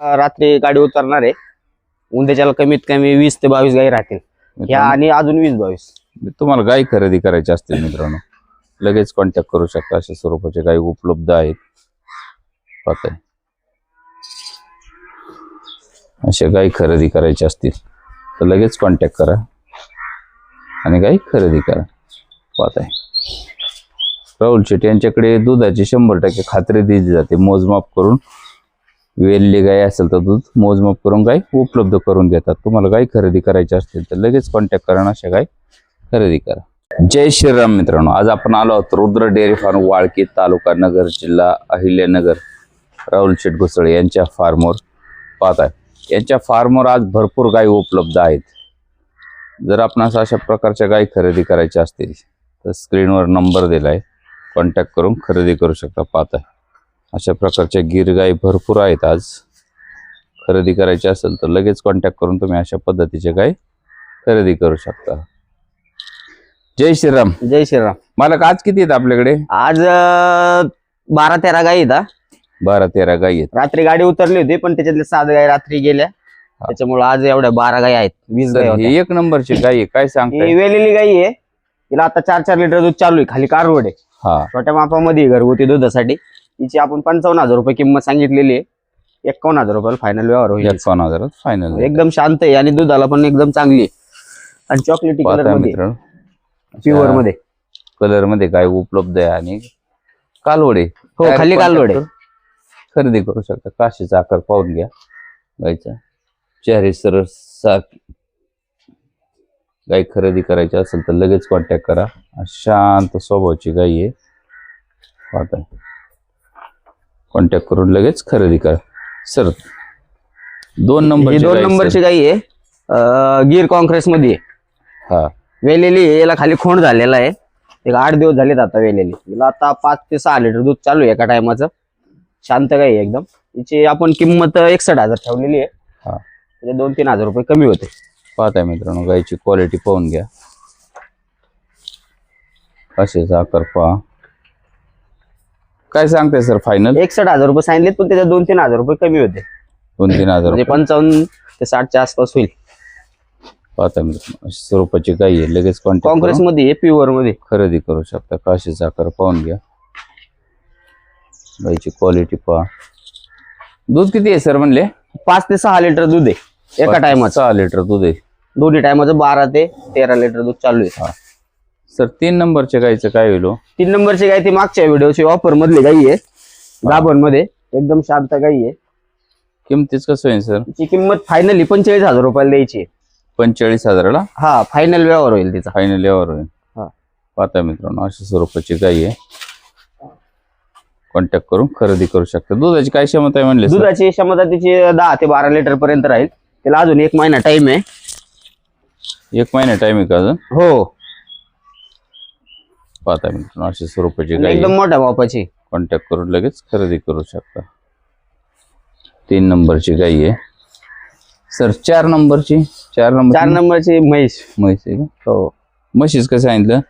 रात्री गाडी उतरणार आहे. उद्याच्याला कमीत कमी वीस ते बावीस गाई राहतील. ह्या आणि अजून वीस बावीस. तुम्हाला गाय खरेदी करायची असतील मित्रांनो. लगेच कॉन्टॅक्ट करू शकता. अशा स्वरूपाचे गायी उपलब्ध आहेत. पाहताय. अशा गायी खरेदी करायची असतील तर लगेच कॉन्टॅक्ट करा. आणि गायी खरेदी करा. पाहताय. राहुल शेट्टी यांच्याकडे दुधाची शंभर टक्के खात्री दिली जाते. मोजमाप करून वेल्ली गाय असेल तर दूध मोजमाप करून गाय उपलब्ध करून देतात. तुम्हाला गाय खरेदी करायची असतील तर लगेच कॉन्टॅक्ट करा अशा गाय खरेदी करा. जय श्रीराम मित्रांनो आज आपण आलो आहोत रुद्र डेअरी फार्म वाळकी तालुका नगर जिल्हा अहिल्यानगर राहुल शेटघुसळे यांच्या फार्मवर पाहत आहे यांच्या फार्मवर आज भरपूर गाय उपलब्ध आहेत. जर आपणास अशा प्रकारच्या गाय खरेदी करायच्या असतील तर स्क्रीनवर नंबर दिला आहे कॉन्टॅक्ट करून खरेदी करू शकता पाहत आहे अशा प्रकारच्या गिर गायी भरपूर आहेत आज. खरेदी करायची असेल तर लगेच कॉन्टॅक्ट करून तुम्ही अशा पद्धतीचे गाय खरेदी करू शकता. जय श्रीराम. जय श्रीराम. मालक आज किती आहेत आपल्याकडे? आज अं, बारा तेरा गाई आहेत हा. बारा तेरा गायी आहेत. रात्री गाडी उतरली होती पण त्याच्यातले सात गाई रात्री गेल्या. त्याच्यामुळे आज एवढ्या बारा गाई आहेत वीस गाई तर होत्या. ही एक नंबरची गाय आहे काय ही सांगताय वेलेली गाई आहे. तिला आता चार चार लिटर दूध चालू आहे खाली कारवड आहे. हा. छोट्या मापामध्ये आहे घरगुती दुधासाठी. तिची आपण पंचावन्न हजार रुपये किंमत सांगितलेली आहे. एकावन्न हजार रुपयाला फायनल व्यवहार होईल. एकावन्न हजारात फायनल एकदम शांत आहे आणि दुधाला पण एकदम चांगली आहे. आणि चॉकलेटी कलरमध्ये प्युअरमध्ये. कलरमध्ये गाय उपलब्ध आहे आणि कालवडे. हो खाली कालवड. खरेदी करू शकता. काशीचा आकार पाहून घ्या. गायचा चेहरे सरळ गाय खरेदी करायची असेल तर लगेच कॉन्टॅक्ट करा. शांत स्वभावाची गाय आहे. कॉन्टॅक्ट करून लगेच खरेदी करा. सर दोन ही नंबर दोन नंबरची गाई आहे. गिर कॉन्क्रेस मध्ये आहे. हा. वेलेली आहे, याला खाली खोंड झालेला आहे. एक आठ दिवस झालेत आता वेलेली. हिला आता पाच ते सहा लिटर दूध चालू आहे एका टायमाचं शांत गाई आहे एकदम. हिची आपण किंमत एकसठ हजार ठेवलेली आहे. हा. म्हणजे दोन तीन हजार रुपये कमी होते. पाहताय मित्रांनो गायची क्वालिटी पाहून घ्या. कशाचा आकार पहा. काय सांगताय सर फायनल एकसठ हजार रुपये सांगितलेत पण त्याच्यात दोन तीन हजार रुपये कमी होते. दोन तीन हजार म्हणजे रुपये. पंचावन्न ते साठच्या आसपास होईल. पाहता स्वरूपाची गाई आहे लगेच कॉन्टॅक्ट काँग्रेस मध्ये आहे प्युअरमध्ये खरेदी करू शकता. काशीचा आकार पाहून घ्या. गाईची क्वालिटी पहा. दूध किती आहे सर म्हणले? पाच ते सहा लिटर दूध आहे एका टायमाचं सहा लिटर दूध आहे. दोन्ही टायमाचं बारा ते तेरा लिटर दूध चालू आहे. हा. सर तीन नंबरच्या गाईचं काय होईल हो? तीन नंबरची गाय ती मागच्या व्हिडिओची ऑफर मधली गाई आहे. गाभणमध्ये एकदम शांत गाई आहे. किमतीच कसं होईल सर? तिची किंमत फायनली पंचेचाळीस हजार रुपयाला द्यायची आहे. पंचेचाळीस हजाराला? हा फायनल व्यवहार होईल तिचा. फायनल यावर होईल. हा. पाहता मित्रांनो अशा स्वरूपाची गाई आहे. कॉन्टॅक्ट करून खरेदी करू शकता. दुधाची काय क्षमता आहे म्हणले सर? दुधाची क्षमता तिची दहा ते बारा लिटर पर्यंत राहील. तिला अजून एक महिना टाइम आहे. एक महिना टाइम आहे का अजून? हो. पाहता मित्रांनो अशा स्वरूपाची आणि गाई एकदम मोठ्या मापाची कॉन्टॅक्ट करून लगेच खरेदी करू शकता. तीन नंबरची गाई आहे. सर चार नंबरची चार नंबर चार नंबरची म्हैस. म्हैस आहे का? हो. म्हशीच कसं सांगितलं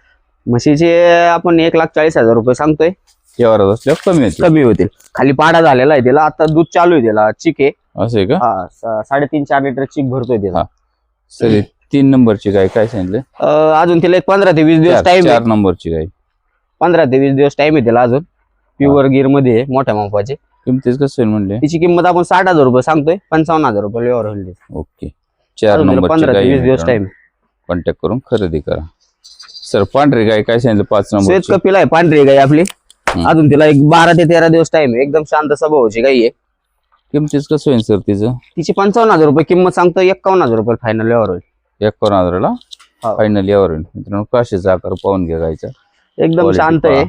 म्हशीचे आपण एक लाख चाळीस हजार रुपये सांगतोय. व्यवहारात असल्यावर कमी होते कमी होतील. खाली पाडा झालेला आहे तिला आता दूध चालू आहे तिला चिक आहे. असं आहे का? हा सा- साडेतीन चार लिटर चिक भरतोय हा. सर तीन नंबरची गाय काय सांगितलं? अं, अजून तिला एक पंधरा ते वीस दिवस चार टाइम चार नंबरची गाय. पंधरा ते वीस दिवस टाइम आहे तिला अजून. प्युअर गिरमध्ये आहे, मोठ्या मापाचे. किमतीच कसं होईल म्हणले? तिची किंमत आपण साठ हजार रुपये सांगतोय पंचावन्न हजार रुपये व्यवहार होईल तिचा. ओके. चार अजून तिला नंबरची पंधरा ते गाय वीस दिवस टाइम कॉन्टॅक्ट करून खरेदी करा. सर पांढरी गाय काय सांगितलं? पाच श्वेत नंबरची. कपिल आहे पांढरी गाई आपली. अजून तिला एक बारा ते तेरा दिवस टाइम आहे. एकदम शांत स्वभावाची गाई आहे. किमतीच कसं होईल सर तिचं? तिची पंचावन्न हजार रुपये किंमत सांगतो एकावन्न हजार रुपये फायनल व्यवहार होईल. हजाराला हो. फायनल यावर होईल मित्रांनो काशीचा आकार पाहून घ्या गायचा एकदम शांत आहे.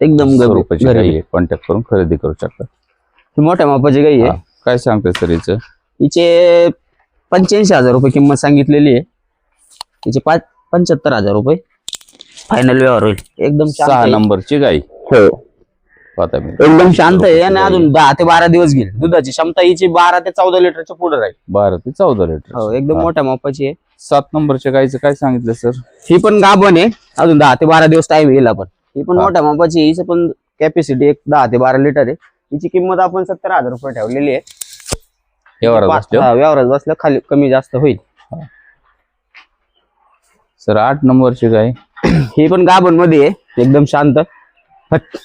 एकदम कॉन्टॅक्ट करून खरेदी करू शकता. ही मोठ्या मापाची गाई आहे. काय सांगताय सर हिचं? हिचे पंच्याऐंशी हजार रुपये किंमत सांगितलेली आहे. हिचे पाच पंच्याहत्तर हजार रुपये फायनल व्यवहार होईल. एकदम सहा. नंबरची गाय हो. एकदम शांत आहे आणि गाई. अजून दहा ते बारा दिवस घेईल. दुधाची क्षमता हिची बारा ते चौदा लिटरच्या पुढे राहील. बारा ते चौदा लिटर. हो एकदम हा. मोठ्या मापाची आहे. सात नंबरच्या गायचं काय सांगितलं सर? ही पण गाभण आहे. अजून दहा ते बारा दिवस टाइम येईल आपण. ही पण हा. मोठ्या मापाची आहे. हिचं पण कॅपॅसिटी एक दहा ते बारा लिटर आहे. हिची किंमत आपण सत्तर हजार रुपये ठेवलेली आहे. व्यवहारात हा, बसलं खाली कमी जास्त होईल. सर आठ नंबरची गाय. ही पण गाभणमध्ये आहे. एकदम शांत. फट.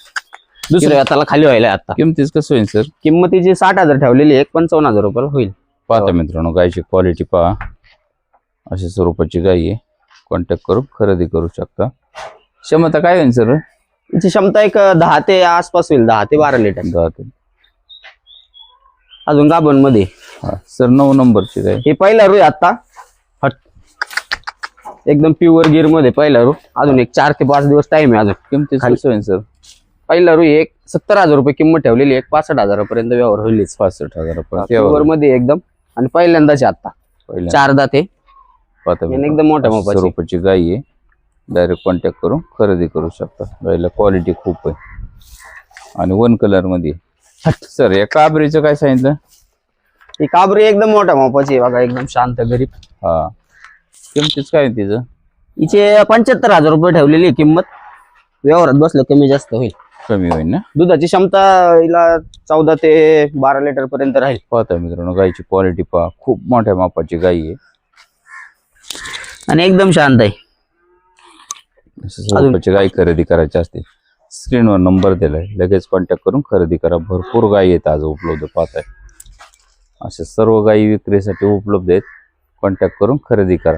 दुसऱ्या हाताला खाली व्हायला आता. किमतीच कसं होईल सर? किंमतीची साठ हजार ठेवलेली आहे एक पंचावन्न हजार रुपयाला होईल. पाहता मित्रांनो गायची क्वालिटी पहा. अशा स्वरूपाची गाय आहे. कॉन्टॅक्ट करून खरेदी करू शकता. क्षमता काय होईल सर? हिची क्षमता एक दहा ते आसपास होईल दहा ते बारा लिटर. दहा ते. अजून गाभणमध्ये हा सर नऊ नंबरची गाय. हे पहिला रू आहे आता एकदम प्युअर गिरमध्ये पहिला रू. अजून एक चार ते पाच दिवस टाइम आहे अजून. किमतीच खाली- होईल सर? पहिला रू एक सत्तर हजार रुपये किंमत ठेवलेली एक पासष्ट हजारापर्यंत व्यवहार होईलच पासष्ट हजारमध्ये एकदम. आणि पहिल्यांदाच आता पहिल्या चार दाते पाहता याने मित्रांनो, एकदम मोठ्या मापाची. स्वरूपाची गाय आहे. डायरेक्ट कॉन्टॅक्ट करून खरेदी करू शकता. गायला क्वालिटी खूप आहे. आणि वन कलरमध्ये. सर या काबरीचं काय सांगितलं? ही काबरी एकदम मोठ्या मापाची आहे बघा. एकदम शांत गरीब. हा. किमतीच काय तिचं? हिचे पंच्याहत्तर हजार रुपये ठेवलेली आहे किंमत. व्यवहारात बसलं कमी जास्त होईल. कमी होईल ना? दुधाची क्षमता हिला चौदा ते बारा लिटर पर्यंत राहील. पाहता मित्रांनो गायची क्वालिटी पहा. खूप मोठ्या मापाची गाय आहे. आणि एकदम शांत आहे. गाय खरेदी करायची असते स्क्रीनवर नंबर दिलाय. लगेच कॉन्टॅक्ट करून खरेदी करा. भरपूर गायी आहेत आज उपलब्ध पाहताय. अशा सर्व गायी विक्रीसाठी उपलब्ध आहेत. कॉन्टॅक्ट करून खरेदी करा.